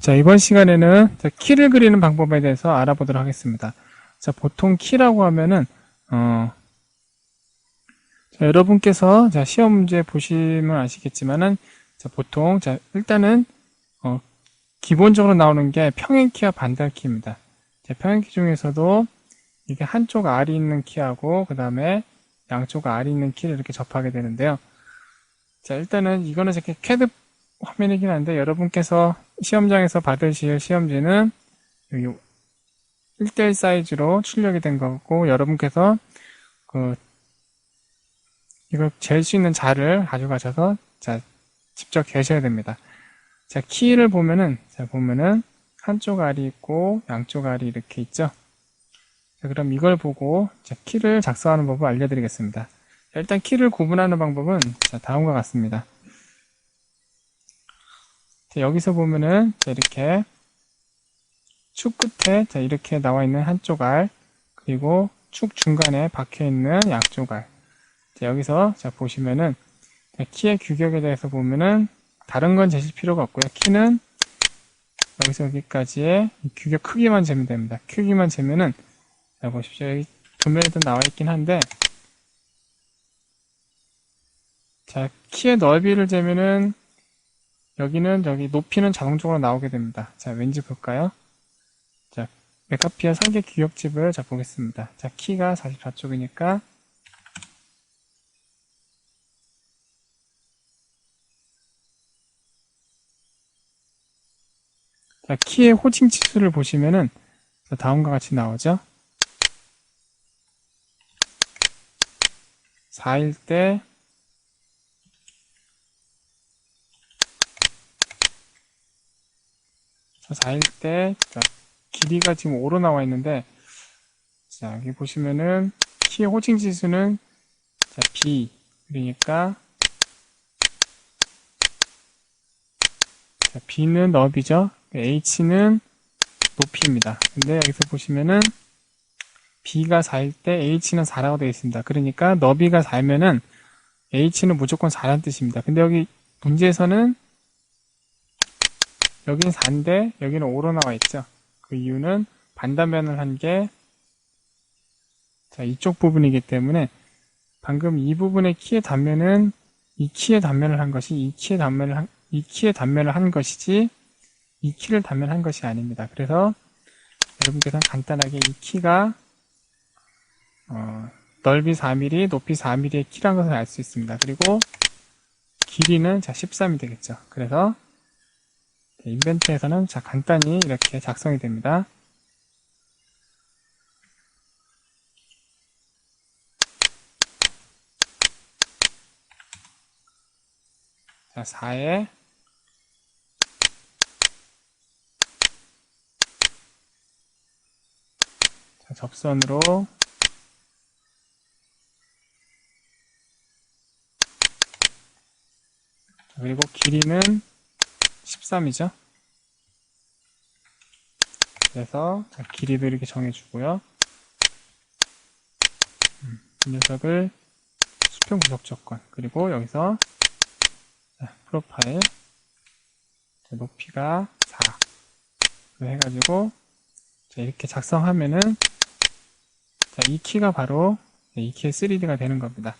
자, 이번 시간에는 자, 키를 그리는 방법에 대해서 알아보도록 하겠습니다. 자, 보통 키라고 하면은, 어, 자, 여러분께서 자, 시험 문제 보시면 아시겠지만은, 자, 보통, 자, 일단은, 어, 기본적으로 나오는 게 평행키와 반달키입니다. 자, 평행키 중에서도 이게 한쪽 알이 있는 키하고, 그 다음에 양쪽 알이 있는 키를 이렇게 접하게 되는데요. 자, 일단은 이거는 이렇게 캐드 화면이긴 한데 여러분께서 시험장에서 받으실 시험지는 여기 1대1 사이즈로 출력이 된 거고 여러분께서 그 이걸 잴 수 있는 자를 가져가셔서 자 직접 계셔야 됩니다. 자 키를 보면은 자 보면은 한쪽 알이 있고 양쪽 알이 이렇게 있죠. 자 그럼 이걸 보고 자 키를 작성하는 법을 알려드리겠습니다. 자, 일단 키를 구분하는 방법은 자 다음과 같습니다. 자, 여기서 보면은 자, 이렇게 축 끝에 자, 이렇게 나와 있는 한쪽 알 그리고 축 중간에 박혀 있는 양쪽 알. 자, 여기서 자, 보시면은 자, 키의 규격에 대해서 보면은 다른 건 재실 필요가 없고요. 키는 여기서 여기까지의 이 규격 크기만 재면 됩니다. 크기만 재면은 자 보십시오. 여기 도면에도 나와 있긴 한데 자 키의 넓이를 재면은 여기는 저기 높이는 자동적으로 나오게 됩니다. 자, 왠지 볼까요? 자, 메카피아 설계 규격집을 자 보겠습니다. 자, 키가 44쪽이니까 자, 키의 호칭 치수를 보시면은 자, 다음과 같이 나오죠. 4일 때 자, 4일 때 자, 길이가 지금 5로 나와 있는데 자, 여기 보시면은 키의 호칭 지수는 자, B 그러니까 자, B는 너비죠. H는 높이입니다. 근데 여기서 보시면은 B가 4일 때 H는 4라고 되어 있습니다. 그러니까 너비가 4면은 H는 무조건 4라는 뜻입니다. 근데 여기 문제에서는 여기는 4인데 여기는 5로 나와 있죠. 그 이유는 반단면을 한 게 자, 이쪽 부분이기 때문에 방금 이 부분의 키의 단면은 이 키의 단면을 한 것이 이 키의 단면을 한, 이 키의 단면을 한 것이지 이 키를 단면한 것이 아닙니다. 그래서 여러분께서는 간단하게 이 키가 어, 넓이 4mm, 높이 4mm의 키란 것을 알 수 있습니다. 그리고 길이는 자 13이 되겠죠. 그래서 인벤트에서는 자 간단히 이렇게 작성이 됩니다. 자 4에 자, 접선으로 자, 그리고 길이는 13이죠. 그래서 자, 길이도 이렇게 정해주고요. 음, 이 녀석을 수평 구석 조건 그리고 여기서 자, 프로파일 자, 높이가 4 해가지고 자, 이렇게 작성하면은 자, 이 키가 바로 이 키의 3D가 되는 겁니다.